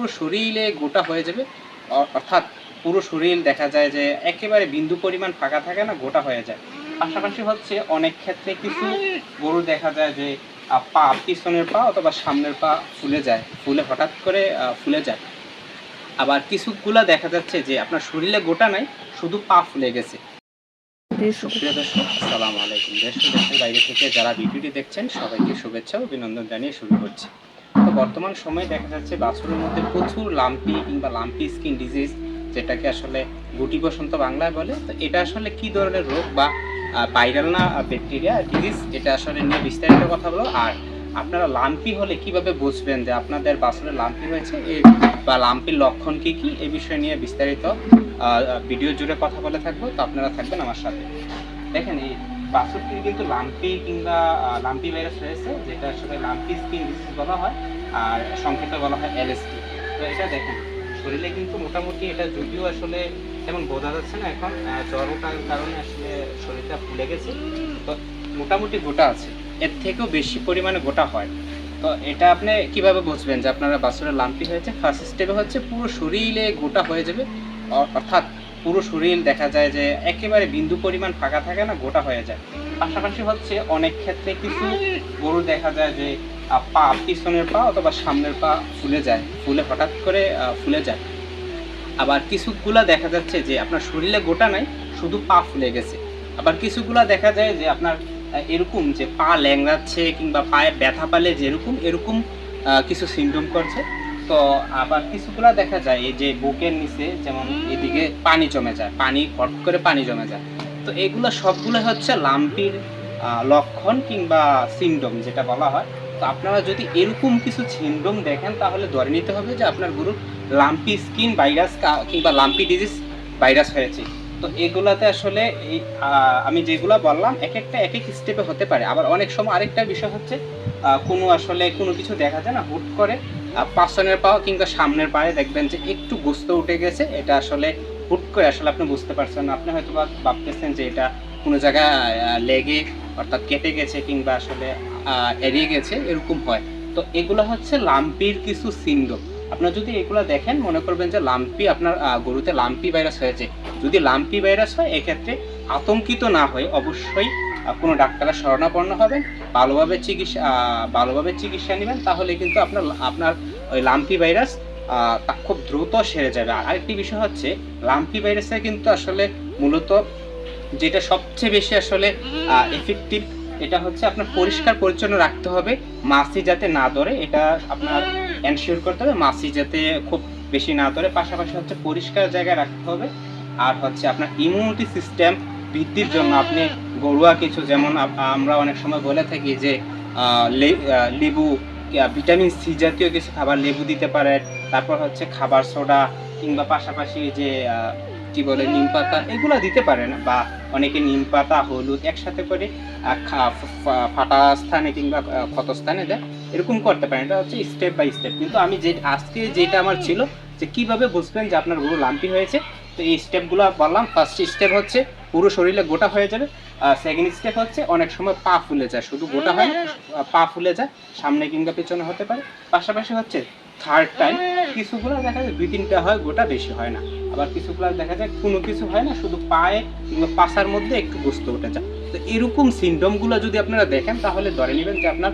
পুরো শরীরে গোটা হয়ে যাবে। অর্থাৎ পুরো শরীর দেখা যায় যে একেবারে বিন্দু পরিমাণ ফাঁকা থাকে না, গোটা হয়ে যায়। পাশাপাশি হচ্ছে অনেক ক্ষেত্রে কিছু গরু দেখা যায় যে পা পিছনের পা অথবা সামনের পা ফুলে যায়, ফুলে হঠাৎ করে ফুলে যায়। আবার কিছুগুলা দেখা যাচ্ছে যে আপনার শরীরে গোটা নাই, শুধু পা ফুলে গেছে। আসসালামু আলাইকুম। দেশ বাইরে থেকে যারা ভিডিওটি দেখছেন, সবাইকে শুভেচ্ছা অভিনন্দন জানিয়ে শুরু করছি। তো বর্তমান সময়ে দেখা যাচ্ছে বাছুরের মধ্যে প্রচুর লাম্পি কিংবা লাম্পি স্কিন ডিজিজ, যেটাকে আসলে গুটি বসন্ত বাংলায় বলে। তো এটা আসলে কি ধরনের রোগ বা ভাইরাল না ব্যাকটেরিয়া ডিজিজ এটা আসলে নিয়ে বিস্তারিত কথা বলো আর আপনারা লাম্পি হলে কীভাবে বুঝবেন যে আপনাদের বাছুরের লাম্পি হয়েছে? বা লাম্পির লক্ষণ কি কি? এই বিষয় নিয়ে বিস্তারিত ভিডিও জুড়ে কথা বলে থাকব। তো আপনারা থাকবেন আমার সাথে। দেখেন এই বাছুরটির কিন্তু লাম্পি কিংবা লাম্পি ভাইরাস রয়েছে যেটা আসলে লাম্পি স্কিন ডিজিজ বলা হয়, আর সংক্ষেপে বলা হয় এলএসটি তো এটা দেখেন, শরীরে কিন্তু মোটামুটি এটা যদিও আসলে তেমন বোঝা যাচ্ছে না এখন জ্বর ওঠার কারণে আসলে শরীরটা ফুলে গেছে, তো মোটামুটি গোটা আছে, এর থেকেও বেশি পরিমাণে গোটা হয় তো এটা আপনি কীভাবে বুঝবেন যে আপনারা বাছুরের লাম্পি হয়েছে? ফার্স্ট স্টেপে হচ্ছে পুরো শরীরে গোটা হয়ে যাবে অর্থাৎ পুরো শরীর দেখা যায় যে একেবারে বিন্দু পরিমাণ ফাঁকা থাকে না, গোটা হয়ে যায়। পাশাপাশি হচ্ছে অনেক ক্ষেত্রে কিছু গরু দেখা যায় যে পা পিছনের পা অথবা সামনের পা ফুলে যায়, ফুলে হঠাৎ করে ফুলে যায়। আবার কিছুগুলা দেখা যাচ্ছে যে আপনার শরীরে গোটা নাই, শুধু পা ফুলে গেছে। আবার কিছুগুলা দেখা যায় যে আপনার এরকম যে পা ল্যাংড়াচ্ছে কিংবা পায়ে ব্যথা পালে যেরকম, এরকম কিছু সিমটম করছে। তো আবার কিছুগুলা দেখা যায় এই যে বুকের নিচে যেমন এদিকে পানি জমে যায় পানি হট করে পানি জমে যায়। তো এগুলো সবগুলো হচ্ছে লাম্পির লক্ষণ কিংবা সিমডম যেটা বলা হয়। তো আপনারা যদি এরকম কিছু সিমডম দেখেন তাহলে ধরে নিতে হবে যে আপনার গরুর লাম্পি স্কিন ভাইরাস কিংবা লাম্পি ডিজিজ ভাইরাস হয়েছে। তো এগুলাতে আসলে এই আমি যেগুলো বললাম এক একটা এক এক স্টেপে হতে পারে। আবার অনেক সময় আরেকটা বিষয় হচ্ছে কোনো আসলে কোনো কিছু দেখা যায় না হুট করে আহ, পাও কিংবা সামনের পায়ে দেখবেন যে একটু গোস্ত উঠে গেছে এটা আসলে হুট করে আসলে আপনি বুঝতে পারছেন না। আপনি হয়তো ভাবতেছেন যে এটা কোনো জায়গায় লেগে অর্থাৎ কেটে গেছে কিংবা আসলে এড়িয়ে গেছে এরকম হয়। তো এগুলো হচ্ছে লাম্পির কিছু সিন্ডম আপনারা যদি এগুলো দেখেন মনে করবেন যে লাম্পি আপনার গরুতে লাম্পি ভাইরাস হয়েছে। যদি লাম্পি ভাইরাস হয় এক্ষেত্রে আতঙ্কিত না হয়ে অবশ্যই কোনো ডাক্তারের শরণাপন্ন হবেন, ভালোভাবে চিকিৎসা ভালোভাবে চিকিৎসা নেবেন, তাহলে কিন্তু আপনার আপনার ওই লাম্পি ভাইরাস তা খুব দ্রুত সেরে যাবে। আর আরেকটি বিষয় হচ্ছে, লাম্পি ভাইরাসে কিন্তু আসলে মূলত যেটা সবচেয়ে বেশি আসলে এফেক্টিভ এটা হচ্ছে আপনার পরিষ্কার পরিচ্ছন্ন রাখতে হবে, মাছি যাতে না ধরে, এটা আপনার এনশিওর করতে হবে, মাছি যাতে খুব বেশি না ধরে। পাশাপাশি হচ্ছে পরিষ্কার জায়গায় রাখতে হবে। আর হচ্ছে আপনার ইমিউনিটি সিস্টেম বৃদ্ধির জন্য আপনি ঘরোয়া কিছু যেমন আমরা অনেক সময় বলে থাকি যে লেবু ভিটামিন সি জাতীয় কিছু খাবার লেবু দিতে পারে তারপর হচ্ছে খাবার সোডা কিংবা পাশাপাশি যে কি বলে নিম পাতা এগুলো দিতে পারেন বা অনেকে নিম পাতা হলুদ একসাথে করে ফাটা স্থানে কিংবা আহ, ক্ষতস্থানে দেয় এরকম করতে পারেন। এটা হচ্ছে স্টেপ বাই স্টেপ কিন্তু আমি যে আজকে যেটা আমার ছিল যে কীভাবে বুঝবেন যে আপনার গরু লাম্পি হয়েছে? তো এই স্টেপগুলো বললাম। ফার্স্ট স্টেপ হচ্ছে পুরো শরীরে গোটা হয়ে যাবে। আর সেকেন্ড স্টেপ হচ্ছে অনেক সময় পা ফুলে যায়। শুধু গোটা হয় পা ফুলে যায়। সামনে কিংবা পেছনে হতে পারে। পাশাপাশি হচ্ছে থার্ড টাইম কিছুগুলো দেখা যায়, দুই তিনটা হয়, গোটা বেশি হয় না। আবার কিছুগুলো দেখা যায়, কোনো কিছু হয় না, শুধু পায়ে কিংবা পাশার মধ্যে একটু গোস্ত উঠে যায়। তো এরকম সিমটমগুলো যদি আপনারা দেখেন, তাহলে ধরে নেবেন যে আপনার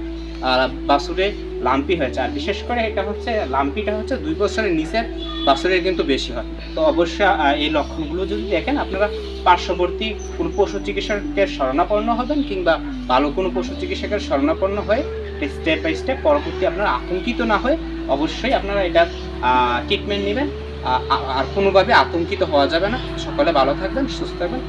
বাছুরে লাম্পি হয়েছে। আর বিশেষ করে এটা হচ্ছে, লাম্পিটা হচ্ছে দুই বছরের নিচের বাছুরের কিন্তু বেশি হয়। তো অবশ্যই এই লক্ষণগুলো যদি দেখেন, আপনারা পার্শ্ববর্তী কোনো পশু চিকিৎসকের শরণাপন্ন হবেন কিংবা ভালো কোনো পশু চিকিৎসকের শরণাপন্ন হয়ে স্টেপ বাই স্টেপ পরবর্তী আপনারা আতঙ্কিত না হয়ে অবশ্যই আপনারা এটা ট্রিটমেন্ট নেবেন। আর কোনোভাবে আতঙ্কিত হওয়া যাবে না। সকলে ভালো থাকবেন, সুস্থ থাকবেন।